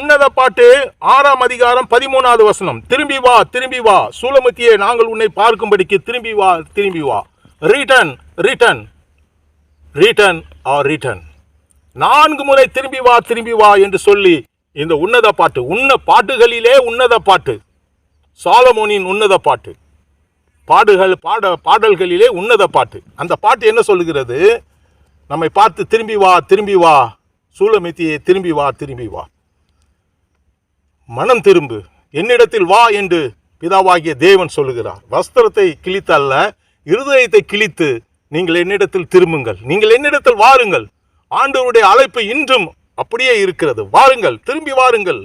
உன்னத பாட்டு ஆறாம் அதிகாரம் பதிமூணாவது வசனம். திரும்பி வா திரும்பி வா. சூலமத்தியே நாங்கள் உன்னை பார்க்கும்படிக்கு திரும்பி வா திரும்பி வா. Return return return or return நான்கு முறை திரும்பி வா திரும்பி வா என்று சொல்லி இந்த உன்னத பாட்டு உன்ன பாட்டுகளிலே உன்னத பாட்டு. சாலமோனின் உன்னத பாட்டு. பாடுகள் பாட பாடல்களிலே உன்னத பாட்டு. அந்த பாட்டு என்ன சொல்லுகிறது? நம்மை பார்த்து திரும்பி வா திரும்பி வா. சூலமித்தியை திரும்பி வா திரும்பி வா. மனம் திரும்பு. என்னிடத்தில் வா என்று பிதாவாகிய தேவன் சொல்லுகிறார். வஸ்திரத்தை கிழித்தல்ல இருதயத்தை கிழித்து நீங்கள் என்னிடத்தில் திரும்புங்கள். நீங்கள் என்னிடத்தில் வாருங்கள். ஆண்டவருடைய அழைப்பு இன்றும் அப்படியே இருக்கிறது. வாருங்கள் திரும்பி வாருங்கள்.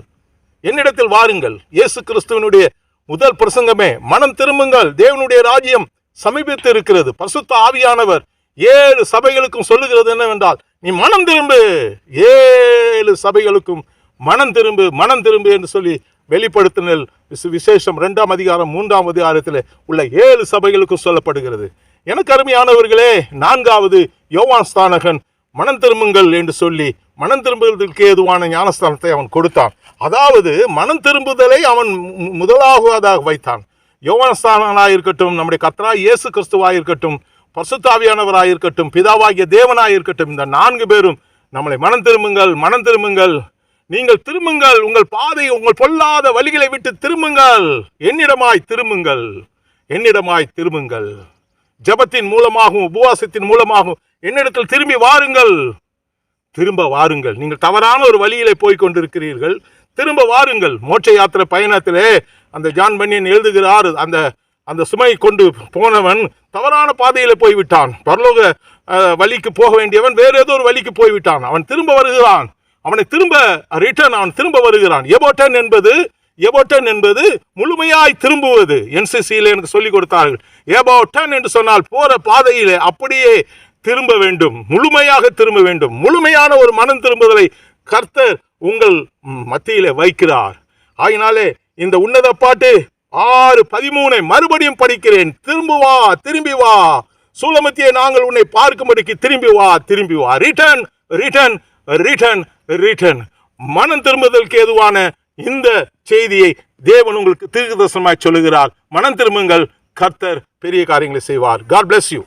என்னிடத்தில் வாருங்கள். இயேசு கிறிஸ்துவனுடைய முதல் பிரசங்கமே மனம் திரும்புங்கள். தேவனுடைய ராஜ்யம் சமீபித்து இருக்கிறது. பசுத்த ஆவியானவர் ஏழு சபைகளுக்கும் சொல்லுகிறது என்னவென்றால் நீ மனம் திரும்பு. ஏழு சபைகளுக்கும் மனம் திரும்பு மனம் திரும்பு என்று சொல்லி வெளிப்படுத்தினல் விசு- விசேஷம் ரெண்டாம் அதிகாரம் மூன்றாம் அதிகாரத்தில் உள்ள ஏழு சபைகளுக்கும் சொல்லப்படுகிறது. எனக்கு அருமையானவர்களே நான்காவது யோவான் ஸ்தானகன் மனம் திரும்புங்கள் என்று சொல்லி மனம் திரும்புவதற்கு ஏதுவான ஞானஸ்தானத்தை அவன் கொடுத்தான். அதாவது மனம் திரும்புதலை அவன் மு- முதலாவதாக வைத்தான். யோவானஸ்தானனாக இருக்கட்டும் நம்முடைய கத்ரா இயேசு கிறிஸ்துவாக இருக்கட்டும் பசுத்தாவியானவராக இருக்கட்டும் பிதாவாகிய தேவனாக இருக்கட்டும் இந்த நான்கு பேரும் நம்மளை மனம் திரும்புங்கள் மனம் திரும்புங்கள் நீங்கள் திரும்புங்கள். உங்கள் பாதை உங்கள் பொல்லாத வழிகளை விட்டு திரும்புங்கள். என்னிடமாய் திரும்புங்கள். என்னிடமாய் திரும்புங்கள். ஜெபத்தின் மூலமாகவும் உபவாசத்தின் மூலமாகவும் என்னிடத்தில் திரும்பி வாருங்கள். திரும்ப வாருங்கள். நீங்கள் தவறான ஒரு வழியிலே போய் கொண்டிருக்கிறீர்கள் திரும்ப வாருங்கள். மோட்ச யாத்திரை பயணத்திலே அந்த ஜான் பன்னியன் எழுதுகிறார். அந்த அந்த சுமை கொண்டு போனவன் தவறான பாதையில் போய்விட்டான். பரலோக வழிக்கு போக வேண்டியவன் வேறு ஏதோ ஒரு வழிக்கு போய்விட்டான். அவன் திரும்ப வருகிறான். அவனை திரும்ப ரிட்டர்ன் அவன் திரும்ப வருகிறான். எபோட்டன் என்பது எபோட்டன் என்பது முழுமையாய் திரும்புவது என்சிசியில் எனக்கு சொல்லிக் கொடுத்தார்கள். எபோட்டன் என்று சொன்னால் போற பாதையிலே அப்படியே திரும்ப வேண்டும் முழுமையாக திரும்ப வேண்டும். முழுமையான ஒரு மனம் திரும்புதலை கர்த்தர் உங்கள் மத்தியிலே வைக்கிறார். ஆகினாலே இந்த உன்னத பாட்டு ஆறு பதிமூனை மறுபடியும் படிக்கிறேன். திரும்பி வா திரும்பி வா. சூலமத்தியை நாங்கள் உன்னை பார்க்கும்படிக்கு திரும்பி வா திரும்பி வா. ரிட்டர்ன் ரிட்டர்ன் ரிட்டர்ன் ரிட்டர்ன் மனம் திரும்புதலுக்கு ஏதுவான இந்த செய்தியை தேவன் உங்களுக்கு தீர்க்கதர்சனமாய் சொல்லுகிறார். மனம் திரும்புங்கள். கர்த்தர் பெரிய காரியங்களை செய்வார். God bless you